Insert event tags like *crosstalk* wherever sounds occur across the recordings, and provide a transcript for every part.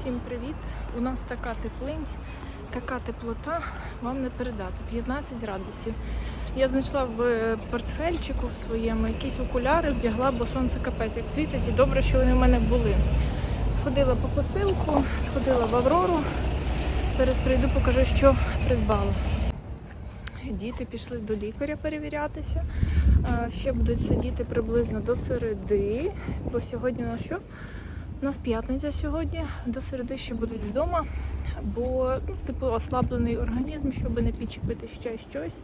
Всім привіт! У нас така теплинь, така теплота, вам не передати. 15 градусів. Я знайшла в е, портфельчику в своєму якісь окуляри, вдягла, бо сонце капець як світить, і добре, що вони в мене були. Сходила по посилку, сходила в Аврору. Зараз прийду, покажу, що придбала. Діти пішли до лікаря перевірятися. Ще будуть сидіти приблизно до середи, бо сьогодні на що? У нас п'ятниця сьогодні, до середи ще будуть вдома, бо ну, типу ослаблений організм, щоб не підчепити ще щось.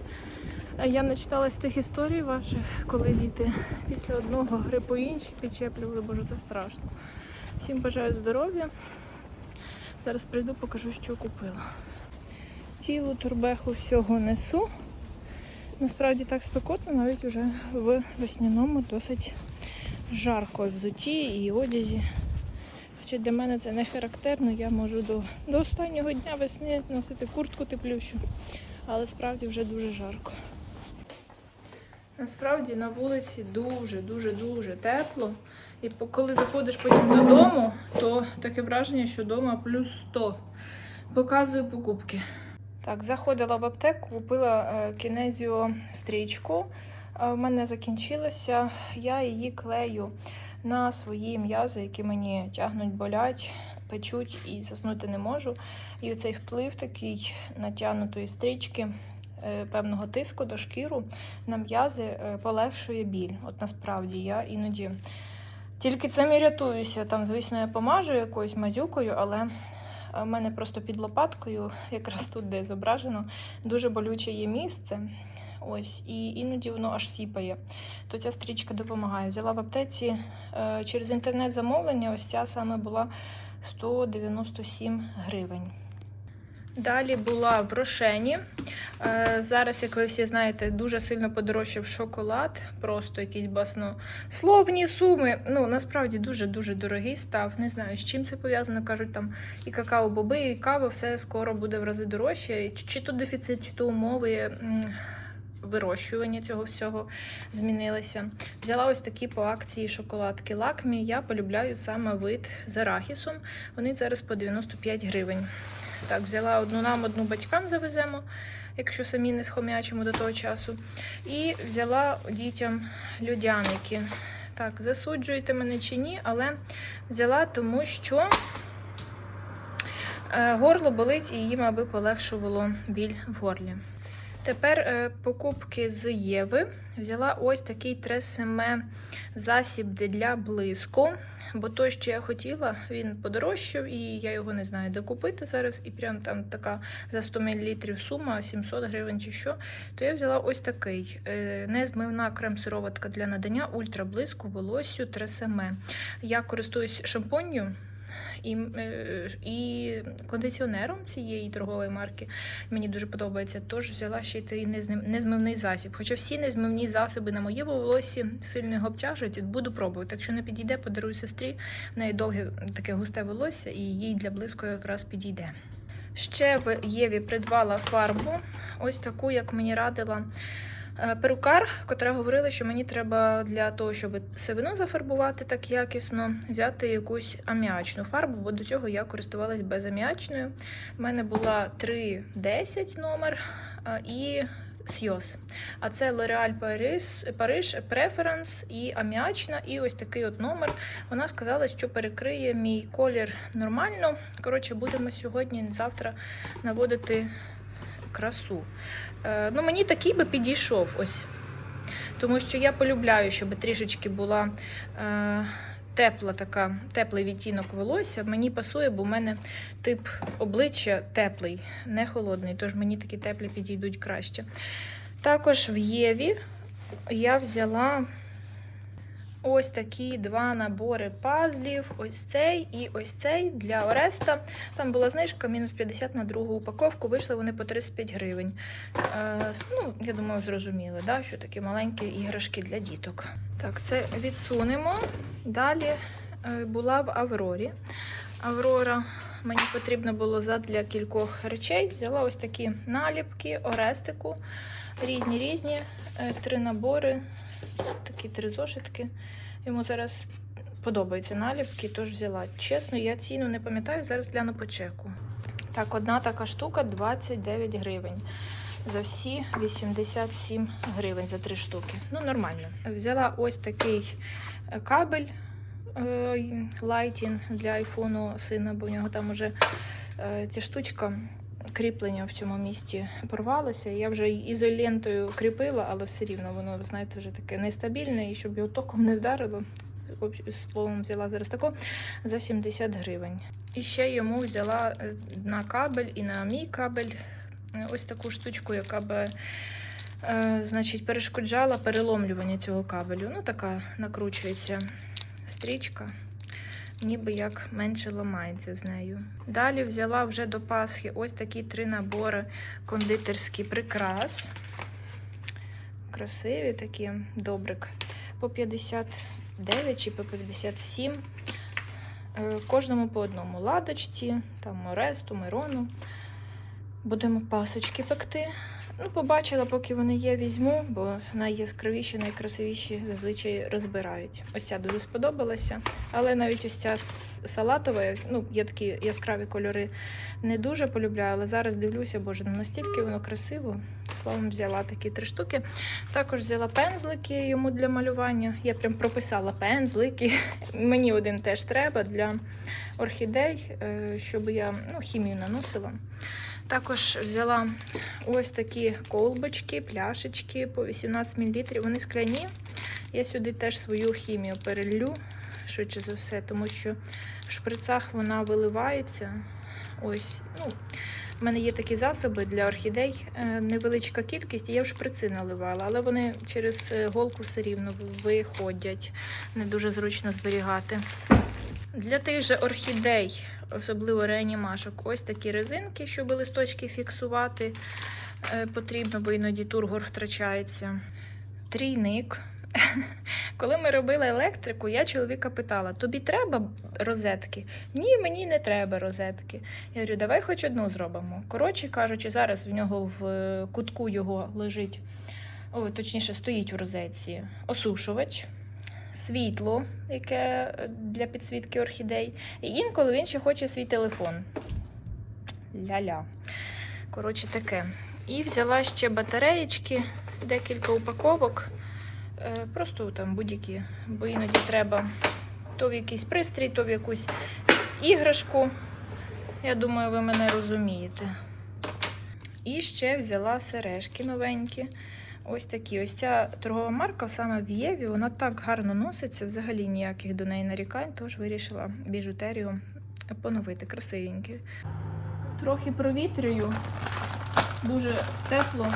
Я начиталась тих історій ваших, коли діти після одного грипу інші підчеплювали, боже, це страшно. Всім бажаю здоров'я. Зараз прийду, покажу, що купила. Цілу турбеху всього несу. Насправді так спекотно, навіть вже в весняному досить жарко взуті і одязі. Хоча для мене це не характерно, я можу до, до останнього дня весни носити куртку теплющу, але справді вже дуже жарко. Насправді на вулиці дуже, дуже, дуже тепло. І коли заходиш потім додому, то таке враження, що вдома плюс 100. Показую покупки. Так, заходила в аптеку, купила е, кінезіо стрічку. В мене закінчилася. Я її клею на свої м'язи, які мені тягнуть, болять, печуть і заснути не можу. І оцей вплив такий натягнутої стрічки е, певного тиску до шкіру на м'язи е, полегшує біль. От насправді я іноді тільки цим і рятуюся. Там, звісно, я помажу якоюсь мазюкою, але в мене просто під лопаткою, якраз тут, де зображено, дуже болюче є місце. Ось, і іноді воно аж сіпає. То ця стрічка допомагає. Взяла в аптеці е, через інтернет-замовлення, ось ця саме була 197 гривень. Далі була в Рошені. Е, Зараз, як ви всі знаєте, дуже сильно подорожчав шоколад, просто якісь баснословні суми. Ну, насправді дуже-дуже дорогий став. Не знаю, з чим це пов'язано. Кажуть, там і какао-боби, і кава, все скоро буде в рази дорожче. Чи, чи то дефіцит, чи то умови. Вирощування цього всього змінилися. Взяла ось такі по акції шоколадки Лакмі. Я полюбляю саме вид з арахісом. Вони зараз по 95 гривень. Так, взяла одну нам, одну батькам завеземо, якщо самі не схомячимо до того часу. І взяла дітям людяники. Так, засуджуєте мене чи ні, але взяла, тому що е, горло болить і їм аби полегшувало біль в горлі. Тепер е, покупки з Єви. Взяла ось такий тресеме засіб для блиску. Бо той, що я хотіла, він подорожчав, і я його не знаю, де купити зараз. І прям там така за 100 мл сума 700 гривень чи що. То я взяла ось такий е, незмивна крем-сироватка для надання ультраблиску волоссю тресеме. Я користуюсь шампунью. І, е, і кондиціонером цієї торгової марки мені дуже подобається. Тож взяла ще й незмивний засіб. Хоча всі незмивні засоби на моєму волосі сильно його обтяжують, буду пробувати. Якщо не підійде, подарую сестрі. В неї довге таке густе волосся, і їй для блиску якраз підійде. Ще в Єві придбала фарбу, ось таку, як мені радила перукар, котра говорила, що мені треба для того, щоб сивину зафарбувати так якісно, взяти якусь аміачну фарбу, бо до цього я користувалась безаміачною. У мене була 3,10 номер е, і Сйоз. А це L'Oréal Paris, Париж Preference і аміачна, і ось такий от номер. Вона сказала, що перекриє мій колір нормально. Коротше, будемо сьогодні, завтра наводити красу. Е, ну, мені такий би підійшов ось. Тому що я полюбляю, щоб трішечки була е, тепла така, теплий відтінок волосся. Мені пасує, бо в мене тип обличчя теплий, не холодний, тож мені такі теплі підійдуть краще. Також в Єві я взяла ось такі два набори пазлів. Ось цей і ось цей для Ореста. Там була знижка мінус 50 на другу упаковку. Вийшли вони по 35 гривень. Е, ну, я думаю, зрозуміли, да, що такі маленькі іграшки для діток. Так, це відсунемо. Далі е, була в Аврорі. Аврора мені потрібно було задля кількох речей. Взяла ось такі наліпки, орестику, різні різні, е, три набори, такі три зошитки. Йому зараз подобаються наліпки, тож взяла. Чесно, я ціну не пам'ятаю, зараз гляну по чеку. Так, одна така штука 29 гривень. За всі 87 гривень за три штуки. Ну, нормально. Взяла ось такий е, кабель е, Lighting для айфону сина, бо в нього там уже е, ця штучка кріплення в цьому місці порвалося. Я вже ізолентою кріпила, але все рівно воно, знаєте, вже таке нестабільне, і щоб його током не вдарило. Словом, взяла зараз тако за 70 гривень. І ще йому взяла е, на кабель і на мій кабель е, ось таку штучку, яка би е, значить, перешкоджала переломлювання цього кабелю. Ну, така накручується стрічка ніби як менше ламається з нею. Далі взяла вже до Пасхи ось такі три набори кондитерський прикрас. Красиві такі добрик. По 59 чи по 57. Е, Кожному по одному ладочці, там Моресту, Мирону. Будемо пасочки пекти. Ну, побачила, поки вони є, візьму, бо найяскравіші, найкрасивіші зазвичай розбирають. Оця дуже сподобалася. Але навіть ось ця салатова, ну, є такі яскраві кольори, не дуже полюбляю, але зараз дивлюся, боже, ну настільки воно красиво. Словом, взяла такі три штуки. Також взяла пензлики йому для малювання. Я прям прописала пензлики. *laughs* Мені один теж треба для орхідей, е, щоб я ну, хімію наносила. Також взяла ось такі колбочки, пляшечки по 18 мл. Вони скляні. Я сюди теж свою хімію перелью, швидше за все, тому що в шприцах вона виливається. Ось, ну, в мене є такі засоби для орхідей, е, невеличка кількість, я в шприци наливала, але вони через е, голку все рівно виходять. Не дуже зручно зберігати. Для тих же орхідей, особливо реанімашок, ось такі резинки, щоб листочки фіксувати е, потрібно, бо іноді тургор втрачається. Трійник. *laughs* Коли ми робили електрику, я чоловіка питала: тобі треба розетки? Ні, мені не треба розетки. Я говорю, давай хоч одну зробимо. Коротше кажучи, зараз в нього в е, кутку його лежить, о, точніше, стоїть в розетці осушувач, світло, яке е, для підсвітки орхідей. І інколи він ще хоче свій телефон. Ля-ля. Коротше, таке. І взяла ще батареєчки, декілька упаковок. Е, Просто там будь-які, бо іноді треба то в якийсь пристрій, то в якусь іграшку. Я думаю, ви мене розумієте. І ще взяла сережки новенькі. Ось такі. Ось ця торгова марка саме в Єві, вона так гарно носиться, взагалі ніяких до неї нарікань, тож вирішила біжутерію поновити красивенькі. Трохи провітрюю, дуже тепло,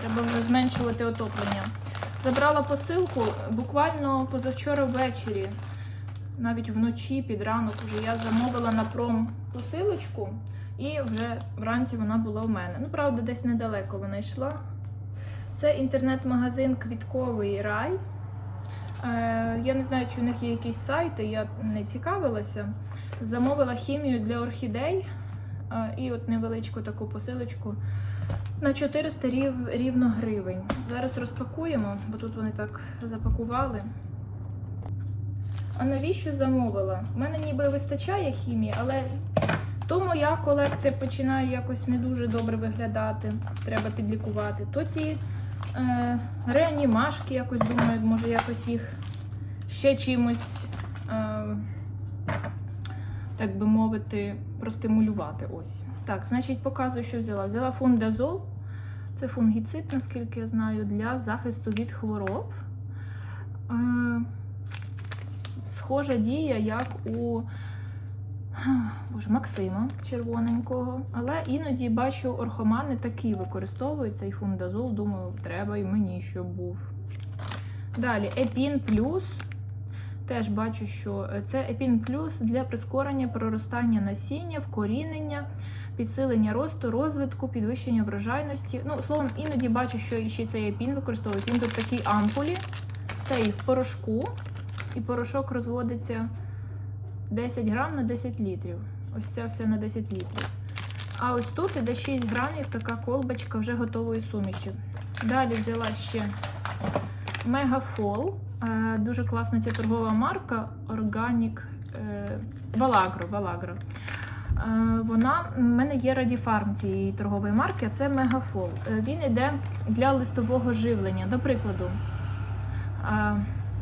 треба вже зменшувати отоплення. Забрала посилку буквально позавчора ввечері, навіть вночі під ранок вже я замовила на пром посилочку, і вже вранці вона була в мене. Ну, правда, десь недалеко вона йшла. Це інтернет-магазин Квітковий рай. Е, я не знаю, чи у них є якісь сайти, я не цікавилася. Замовила хімію для орхідей е, і от невеличку таку посилочку на 400 рів, рівно гривень. Зараз розпакуємо, бо тут вони так запакували. А навіщо замовила? У мене ніби вистачає хімії, але то моя колекція починає якось не дуже добре виглядати. Треба підлікувати. То ці е, реанімашки, якось думаю, може якось їх ще чимось, е, так би мовити, простимулювати. Ось. Так, значить, показую, що взяла. Взяла фундазол. Це фунгіцид, наскільки я знаю, для захисту від хвороб. Е, схожа дія, як у *gasps* Боже, Максима червоненького. Але іноді бачу, орхомани такі використовують цей фундазол. Думаю, треба і мені, щоб був. Далі Епін Плюс. Теж бачу, що це Епін Плюс для прискорення проростання насіння, вкорінення, підсилення росту, розвитку, підвищення врожайності. Ну, словом, іноді бачу, що ще цей епін використовують. Він тут такий ампулі, це і в порошку, і порошок розводиться 10 грам на 10 літрів. Ось це все на 10 літрів. А ось тут іде 6 грамів така колбочка вже готової суміші. Далі взяла ще Мегафол. Е, Дуже класна ця торгова марка Organic е, Valagro. Valagro. Е, Вона в мене є Радіфарм цієї торгової марки, а це Мегафол. Він йде для листового живлення. До прикладу,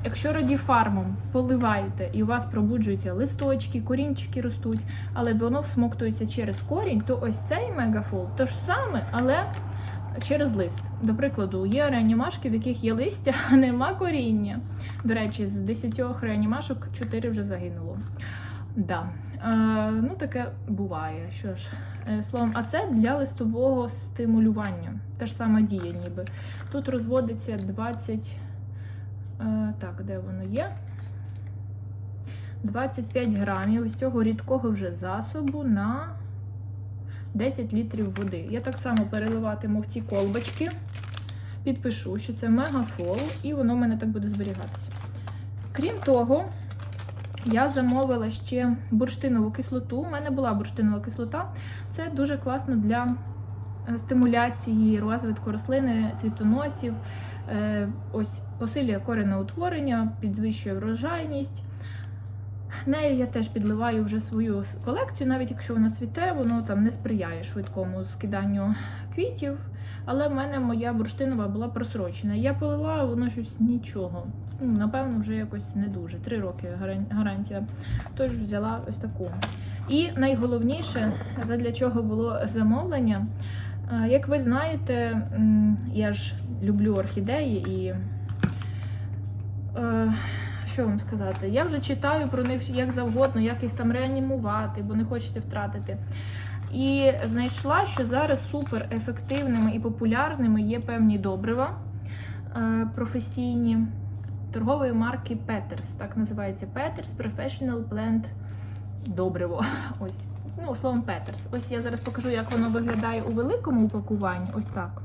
якщо радіфармом поливаєте і у вас пробуджуються листочки, корінчики ростуть, але воно всмоктується через корінь, то ось цей мегафол то ж саме, але через лист. До прикладу, є реанімашки, в яких є листя, а нема коріння. До речі, з 10 реанімашок 4 вже загинуло. Да. Е, ну, таке буває. Що ж, е, словом, а це для листового стимулювання. Та ж сама дія, ніби. Тут розводиться 20. Е, так, де воно є? 25 грамів ось цього рідкого вже засобу на 10 літрів води. Я так само переливатиму в ці колбочки, підпишу, що це мегафол, і воно в мене так буде зберігатися. Крім того, я замовила ще бурштинову кислоту. У мене була бурштинова кислота. Це дуже класно для е, стимуляції розвитку рослини, цвітоносів. Е, Ось посилює кореноутворення, підвищує врожайність. Нею я теж підливаю вже свою колекцію, навіть якщо вона цвіте, воно там не сприяє швидкому скиданню квітів. Але в мене моя бурштинова була просрочена. Я полила, воно щось нічого. Ну, напевно, вже якось не дуже. Три роки гарантія. Тож взяла ось таку. І найголовніше, задля чого було замовлення. Як ви знаєте, я ж люблю орхідеї і. е, що вам сказати? Я вже читаю про них як завгодно, як їх там реанімувати, бо не хочеться втратити. І знайшла, що зараз супер ефективними і популярними є певні добрива е, професійні торгової марки Peters. Так називається Peters Professional Plant добриво. *laughs* Ось. Ну, словом, Peters. Ось я зараз покажу, як воно виглядає у великому упакуванні. Ось так.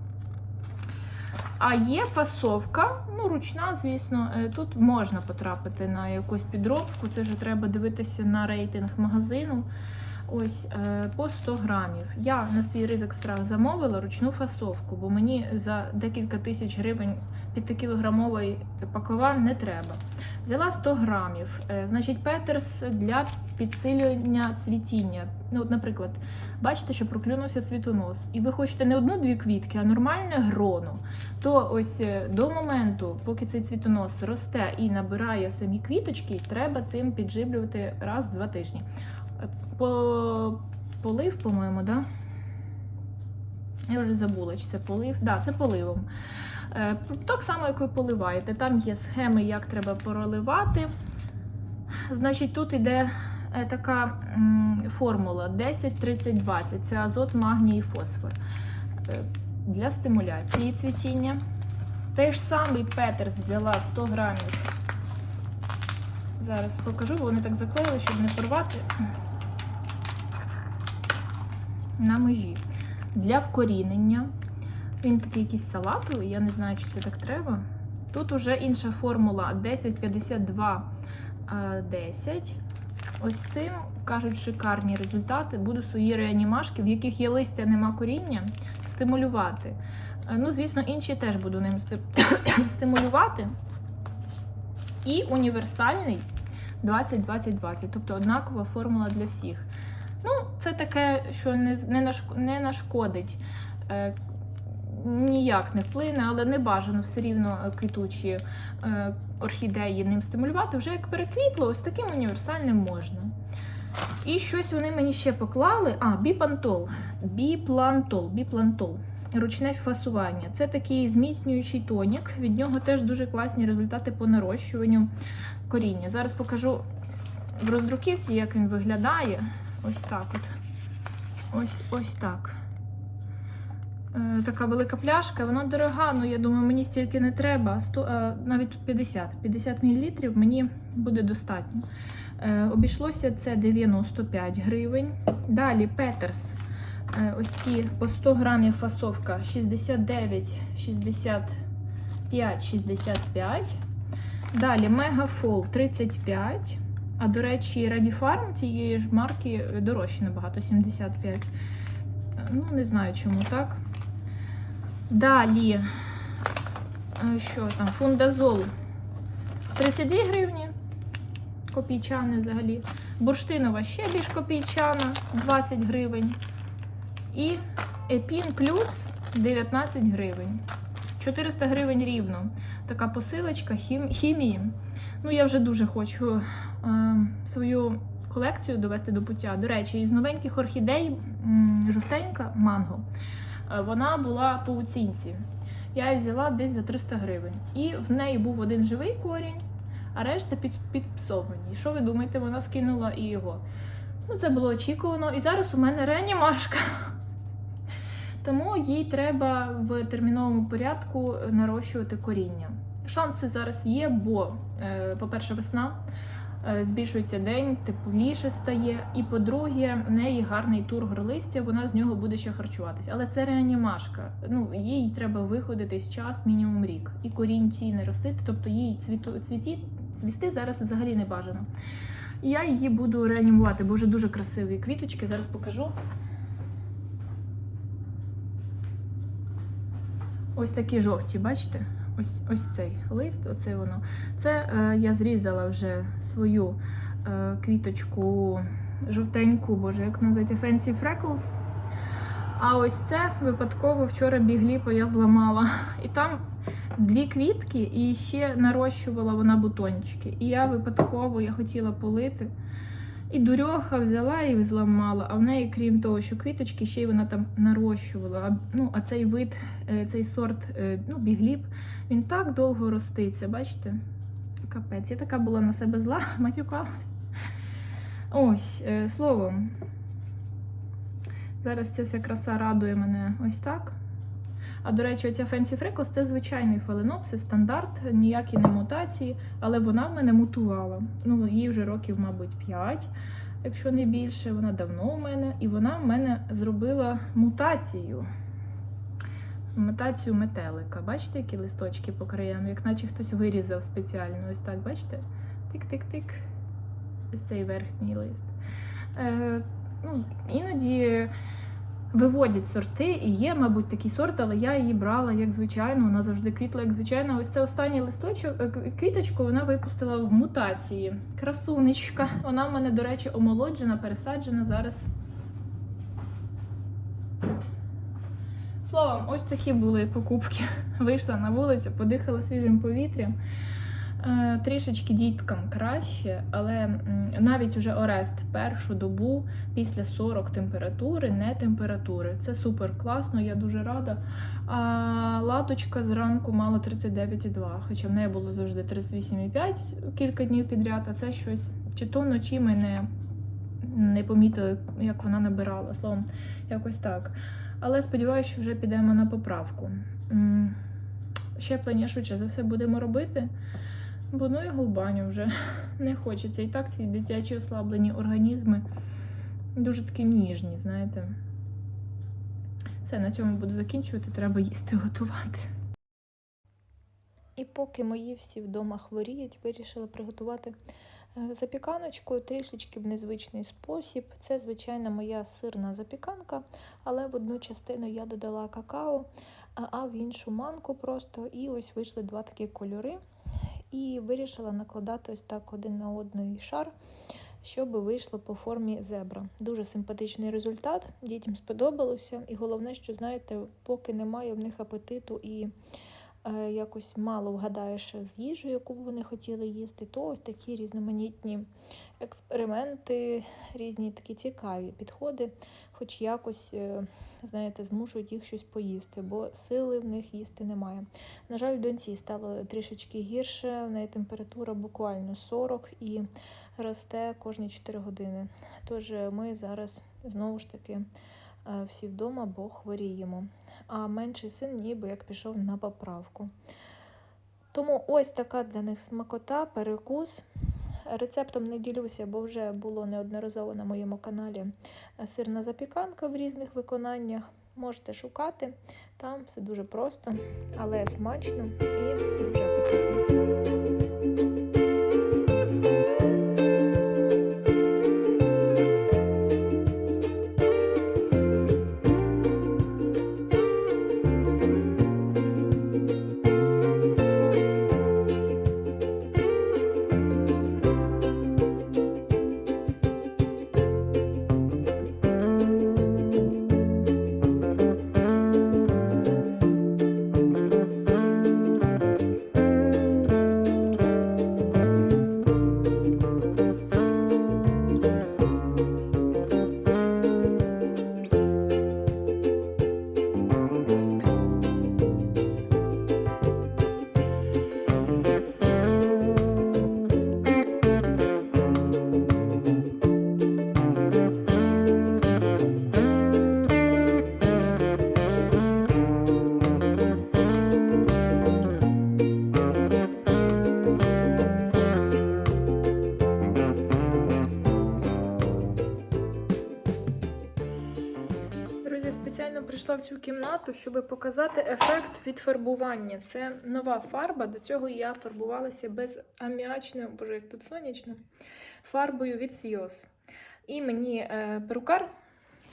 А є фасовка, ну, ручна, звісно, Е, тут можна потрапити на якусь підробку. Це вже треба дивитися на рейтинг магазину. Ось е, по 100 грамів. Я на свій ризик страх замовила ручну фасовку, бо мені за декілька тисяч гривень 5-кілограмовий пакувань не треба. Взяла 100 грамів. Е, Значить, Петерс для підсилювання цвітіння. Ну, от, наприклад, бачите, що проклюнувся цвітонос, і ви хочете не одну-дві квітки, а нормальне гроно. То ось е, до моменту, поки цей цвітонос росте і набирає самі квіточки, треба цим підживлювати раз в два тижні. Е, По... Полив, по-моєму, да? Я вже забула, чи це полив. Да, це поливом. Е, Так само, як ви поливаєте. Там є схеми, як треба проливати. Значить, тут йде е, така формула 10-30-20. Це азот, магній і фосфор. Е, Для стимуляції цвітіння. Той ж самий Петерс взяла 100 грамів. Зараз покажу, бо вони так заклеїли, щоб не порвати на межі. Для вкорінення. Він такий якийсь салатовий, я не знаю, чи це так треба. Тут уже інша формула 10-52 е, 10. Ось цим кажуть шикарні результати. Буду свої реанімашки, в яких є листя, нема коріння, стимулювати. Е, Ну, звісно, інші теж буду ним *coughs* стимулювати. І універсальний 20-20-20, тобто однакова формула для всіх. Ну, це таке, що не, не, не нашкодить. Ніяк не вплине, але не бажано все рівно е, квітучі е, орхідеї ним стимулювати. Вже як переквітло, ось таким універсальним можна. І щось вони мені ще поклали. А, біпантол. Біплантол. Біплантол. Ручне фасування. Це такий зміцнюючий тонік. Від нього теж дуже класні результати по нарощуванню коріння. Зараз покажу в роздруківці, як він виглядає. Ось так от. Ось ось так. Е, Така велика пляшка, вона дорога, ну я думаю, мені стільки не треба. 100, е, навіть тут 50. 50 мл мені буде достатньо. Е, Обійшлося це 95 гривень. Далі Петерс. Ось ці по 100 грамів фасовка 69, 65, 65. Далі Мегафол 35. А до речі, Радіфарм цієї ж марки дорожче набагато 75. Е, Ну, не знаю чому так. Далі, е, що там, фундазол 32 гривні. Копійчане взагалі. Бурштинова ще більш копійчана 20 гривень. І Епін плюс 19 гривень. 400 гривень рівно. Така посилочка хім, хімії. Ну, я вже дуже хочу е, свою колекцію довести до пуття. До речі, із новеньких орхідей жовтенька манго. Е, Вона була по оцінці. Я її взяла десь за 300 гривень. І в неї був один живий корінь, а решта під, підпсовані. Що ви думаєте, вона скинула і його. Ну, це було очікувано. І зараз у мене реанімашка. *laughs* Тому їй треба в терміновому порядку нарощувати коріння. Шанси зараз є, бо, е, по-перше, весна, збільшується день, тепліше стає. І по-друге, в неї гарний тургор листя, вона з нього буде ще харчуватись. Але це реанімашка. Ну, їй треба виходити з час мінімум рік. І корінь корінці не ростити, тобто їй цвіту, цвіті, цвісти зараз взагалі не бажано. І я її буду реанімувати, бо вже дуже красиві квіточки. Зараз покажу. Ось такі жовті, бачите? Ось ось цей лист, оце воно. Це е, я зрізала вже свою е, квіточку жовтеньку, боже, як називається Fancy Freckles. А ось це випадково вчора бігліпо я зламала. *laughs* І там дві квітки, і ще нарощувала вона бутончики. І я випадково я хотіла полити. І дурьоха взяла і зламала. А в неї, крім того, що квіточки, ще й вона там нарощувала. Ну, а цей вид, е, цей сорт, е, ну, бігліп, він так довго роститься, бачите? Капець. Я така була на себе зла, *laughs* матюкалась. Ось, е, словом. Зараз ця вся краса радує мене ось так. А до речі, оця Fancy Freckles це звичайний фаленопсис, стандарт, ніякі не мутації, але вона в мене мутувала. Ну, їй вже років, мабуть, 5, якщо не більше. Вона давно у мене, і вона в мене зробила мутацію. Мутацію метелика. Бачите, які листочки по краям, як наче хтось вирізав спеціально. Ось так, бачите? Тик-тик-тик. Ось цей верхній лист. Е, ну, іноді виводять сорти, і є, мабуть, такий сорт, але я її брала як звичайно, вона завжди квітла, як звичайно. Ось це останній листочок, е, квіточку вона випустила в мутації. Красунечка. Вона в мене, до речі, омолоджена, пересаджена зараз. Словом, ось такі були покупки. *laughs* Вийшла на вулицю, подихала свіжим повітрям. Е, Трішечки діткам краще, але навіть уже Орест першу добу після 40 температури, не температури. Це супер класно, я дуже рада. А латочка зранку мало 39,2, хоча в неї було завжди 38,5 кілька днів підряд, а це щось чи то вночі ми не, не помітили, як вона набирала. Словом, якось так. Але сподіваюся, що вже підемо на поправку. Щеплення швидше за все будемо робити. Бо ну його в баню вже *laughs* не хочеться. І так ці дитячі ослаблені організми дуже такі ніжні, знаєте. Все, на цьому буду закінчувати, треба їсти *laughs* готувати. І поки мої всі вдома хворіють, вирішила приготувати е, запіканочку трішечки в незвичний спосіб. Це, звичайно, моя сирна запіканка, але в одну частину я додала какао, а- а в іншу манку просто. І ось вийшли два такі кольори і вирішила накладати ось так один на один шар, щоб вийшло по формі зебра. Дуже симпатичний результат, дітям сподобалося. І головне, що знаєте, поки немає в них апетиту і якось мало вгадаєш з їжею, яку б вони хотіли їсти, то ось такі різноманітні експерименти, різні такі цікаві підходи, хоч якось, е, знаєте, змушують їх щось поїсти, бо сили в них їсти немає. На жаль, доньці стало трішечки гірше, в неї температура буквально 40 і росте кожні 4 години. Тож ми зараз знову ж таки е, всі вдома, бо хворіємо. А менший син ніби як пішов на поправку. Тому ось така для них смакота, перекус. Рецептом не ділюся, бо вже було неодноразово на моєму каналі сирна запіканка в різних виконаннях. Можете шукати, там все дуже просто, але смачно і дуже апетитно. Прийшла в цю кімнату, щоб показати ефект від фарбування. Це нова фарба. До цього я фарбувалася без аміачною, боже, як тут сонячно, фарбою від Сіос. І мені е, перукар,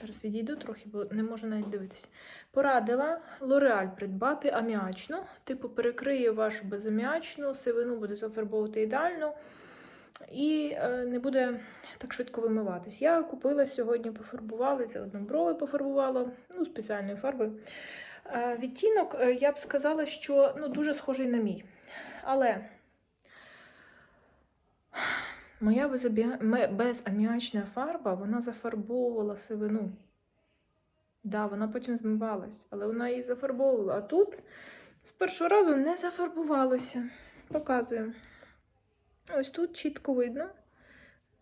зараз відійду трохи, бо не можу навіть дивитися. Порадила L'Oreal придбати аміачну. Типу, перекриє вашу безаміачну, сивину буде зафарбовувати ідеально і е, не буде так швидко вимиватись. Я купила сьогодні, пофарбувала, заодно брови пофарбувала, ну, спеціальною фарбою. Е, відтінок, е, я б сказала, що ну, дуже схожий на мій. Але моя безаміачна фарба, вона зафарбовувала сивину. Да, вона потім змивалась, але вона її зафарбовувала. А тут з першого разу не зафарбувалося. Показую. Ось тут чітко видно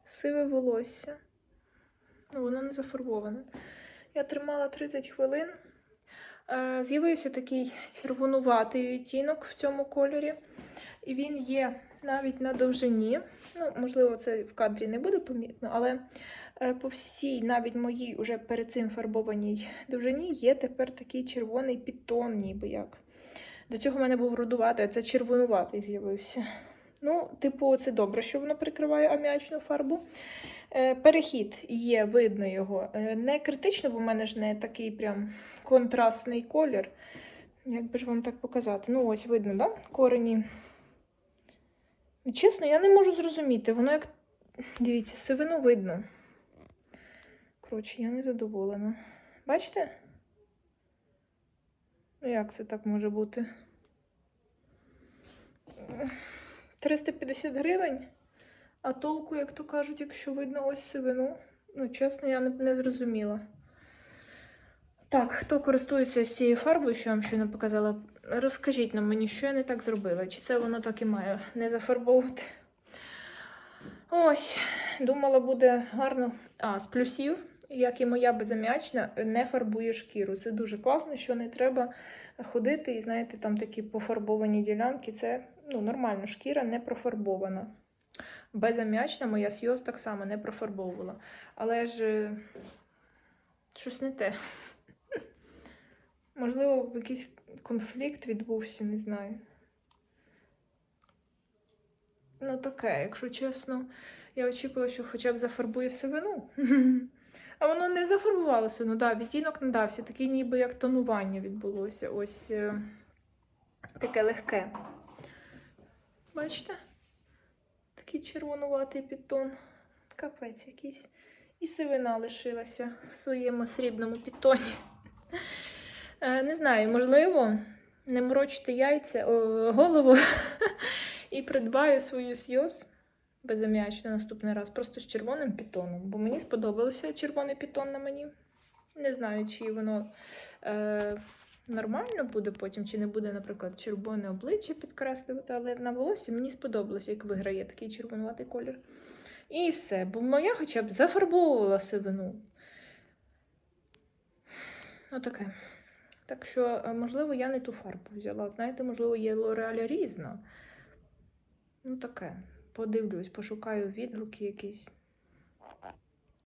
сиве волосся. Ну, воно не зафарбоване. Я тримала 30 хвилин. Е, З'явився такий червонуватий відтінок в цьому кольорі. І він є навіть на довжині. Ну, можливо, це в кадрі не буде помітно, але е, по всій, навіть моїй уже перед цим фарбованій довжині, є тепер такий червоний підтон, ніби як. До цього в мене був рудуватий, а це червонуватий з'явився. Ну, типу, це добре, що воно прикриває аміачну фарбу. Е, Перехід є, видно його. Е, Не критично, бо в мене ж не такий прям контрастний колір. Як би ж вам так показати? Ну, ось видно, да? Корені. Чесно, я не можу зрозуміти. Воно як. Дивіться, сивину видно. Коротше, я не задоволена. Бачите? Ну, як це так може бути? 350 гривень. А толку, як то кажуть, якщо видно ось сивину. Ну, чесно, я не, не зрозуміла. Так, хто користується цією фарбою, що я вам щойно показала, розкажіть нам мені, що я не так зробила. Чи це воно так і має не зафарбовувати? Ось, думала, буде гарно. А, з плюсів, як і моя безам'ячна, не фарбує шкіру. Це дуже класно, що не треба ходити і, знаєте, там такі пофарбовані ділянки. Це ну, нормально, шкіра не профарбована. Безам'ячна моя сйоз так само не профарбовувала. Але ж е, щось не те. Можливо, якийсь конфлікт відбувся, не знаю. Ну, таке, якщо чесно, я очікувала, що хоча б зафарбує сивину. *laughs* А воно не зафарбувалося. Ну да, відтінок надався, такий ніби як тонування відбулося. Ось е, таке легке. Бачите? Такий червонуватий підтон. Капець якийсь. І сивина лишилася в своєму срібному підтоні. Е, Не знаю, можливо, не морочити яйця, о, голову *laughs* і придбаю свою сйоз безам'ячну наступний раз, просто з червоним підтоном. Бо мені сподобався червоний підтон на мені. Не знаю, чи воно е, нормально буде потім, чи не буде, наприклад, червоне обличчя підкреслювати, але на волосі мені сподобалося, як виграє такий червонуватий колір. І все, бо моя хоча б зафарбовувала сивину. Отаке. Так що, е, можливо, я не ту фарбу взяла. Знаєте, можливо, є L'Oreal різна. Ну, таке. Подивлюсь, пошукаю відгуки якісь.